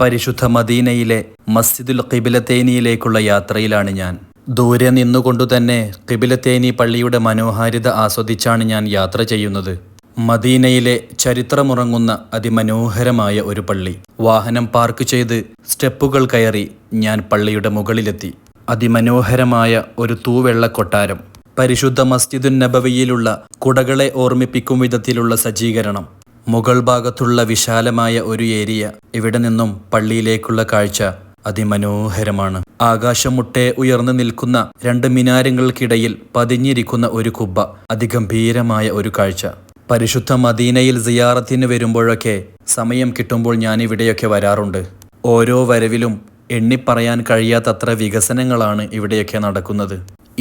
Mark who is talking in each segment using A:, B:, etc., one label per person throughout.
A: പരിശുദ്ധ മദീനയിലെ മസ്ജിദുൽ കിബിലത്തേനിയിലേക്കുള്ള യാത്രയിലാണ് ഞാൻ. ദൂരെ നിന്നുകൊണ്ടു തന്നെ കിബിലത്തേനി പള്ളിയുടെ മനോഹാരിത ആസ്വദിച്ചാണ് ഞാൻ യാത്ര ചെയ്യുന്നത്. മദീനയിലെ ചരിത്രമുറങ്ങുന്ന അതിമനോഹരമായ ഒരു പള്ളി. വാഹനം പാർക്ക് ചെയ്ത് സ്റ്റെപ്പുകൾ കയറി ഞാൻ പള്ളിയുടെ മുകളിലെത്തി. അതിമനോഹരമായ ഒരു തൂവെള്ള കൊട്ടാരം പരിശുദ്ധ മസ്ജിദുൻ നബവിയിലുള്ള കുടകളെ ഓർമ്മിപ്പിക്കും വിധത്തിലുള്ള സജ്ജീകരണം. മുകൾ ഭാഗത്തുള്ള വിശാലമായ ഒരു ഏരിയ ഇവിടെ നിന്നും പള്ളിയിലേക്കുള്ള കാഴ്ച അതിമനോഹരമാണ്. ആകാശമുട്ടെ ഉയർന്നു നിൽക്കുന്ന രണ്ട് മിനാരങ്ങൾക്കിടയിൽ പതിഞ്ഞിരിക്കുന്ന ഒരു കുബ്ബ അതിഗംഭീരമായ ഒരു കാഴ്ച. പരിശുദ്ധ മദീനയിൽ സിയാറത്തിന് വരുമ്പോഴൊക്കെ സമയം കിട്ടുമ്പോൾ ഞാൻ ഇവിടെയൊക്കെ വരാറുണ്ട്. ഓരോ വരവിലും എണ്ണിപ്പറയാൻ കഴിയാത്തത്ര വികസനങ്ങളാണ് ഇവിടെയൊക്കെ നടക്കുന്നത്.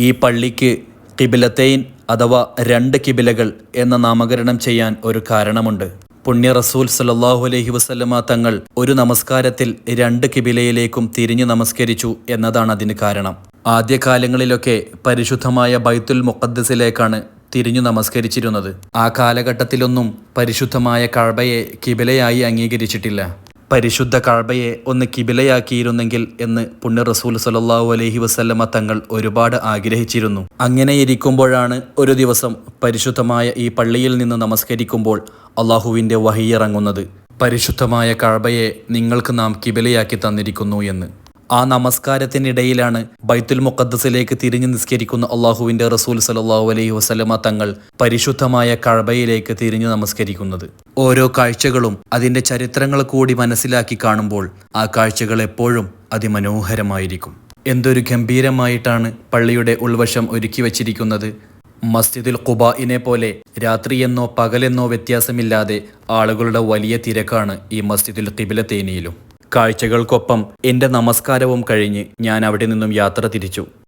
A: ഈ പള്ളിക്ക് കിബിലത്തൈൻ അഥവാ രണ്ട് കിബിലകൾ എന്ന നാമകരണം ചെയ്യാൻ ഒരു കാരണമുണ്ട്. പുണ്യ റസൂൽ സല്ലല്ലാഹു അലഹി വസല്ലമ തങ്ങൾ ഒരു നമസ്കാരത്തിൽ രണ്ട് കിബിലയിലേക്കും തിരിഞ്ഞു നമസ്കരിച്ചു എന്നതാണ് അതിന് കാരണം. ആദ്യകാലങ്ങളിലൊക്കെ പരിശുദ്ധമായ ബൈത്തുൽ മുഖദ്സിലേക്കാണ് തിരിഞ്ഞു നമസ്കരിച്ചിരുന്നത്. ആ കാലഘട്ടത്തിലൊന്നും പരിശുദ്ധമായ കഴബയെ കിബിലയായി അംഗീകരിച്ചിട്ടില്ല. പരിശുദ്ധ കഴബയെ ഒന്ന് കിബിലയാക്കിയിരുന്നെങ്കിൽ എന്ന് പുണ്യ റസൂൽ സലല്ലാഹു അലഹി വസല്ലമ തങ്ങൾ ഒരുപാട് ആഗ്രഹിച്ചിരുന്നു. അങ്ങനെ ഇരിക്കുമ്പോഴാണ് ഒരു ദിവസം പരിശുദ്ധമായ ഈ പള്ളിയിൽ നിന്ന് നമസ്കരിക്കുമ്പോൾ അള്ളാഹുവിന്റെ വഹിയിറങ്ങുന്നത് പരിശുദ്ധമായ കഴബയെ നിങ്ങൾക്ക് നാം കിബിലയാക്കി തന്നിരിക്കുന്നു എന്ന്. ആ നമസ്കാരത്തിനിടയിലാണ് ബൈത്തുൽ മുഖദ്സിലേക്ക് തിരിഞ്ഞു നിസ്കരിക്കുന്ന അള്ളാഹുവിന്റെ റസൂൽ സലല്ലാഹു അലൈഹി വസല്ലമ തങ്ങൾ പരിശുദ്ധമായ കഴബയിലേക്ക് തിരിഞ്ഞു നമസ്കരിക്കുന്നത്. ഓരോ കാഴ്ചകളും അതിന്റെ ചരിത്രങ്ങൾ കൂടി മനസ്സിലാക്കി കാണുമ്പോൾ ആ കാഴ്ചകൾ എപ്പോഴും അതിമനോഹരമായിരിക്കും. എന്തൊരു ഗംഭീരമായിട്ടാണ് പള്ളിയുടെ ഉൾവശം ഒരുക്കി വച്ചിരിക്കുന്നത്. മസ്ജിദുൽ ഖുബായിനെ പോലെ രാത്രിയെന്നോ പകലെന്നോ വ്യത്യാസമില്ലാതെ ആളുകളുടെ വലിയ തിരക്കാണ് ഈ മസ്ജിദുൽ കിബിലത്തേനിയിലും കാഴ്ചകൾക്കൊപ്പം എന്റെ നമസ്കാരവും കഴിഞ്ഞ് ഞാൻ അവിടെ നിന്നും യാത്ര തിരിച്ചു.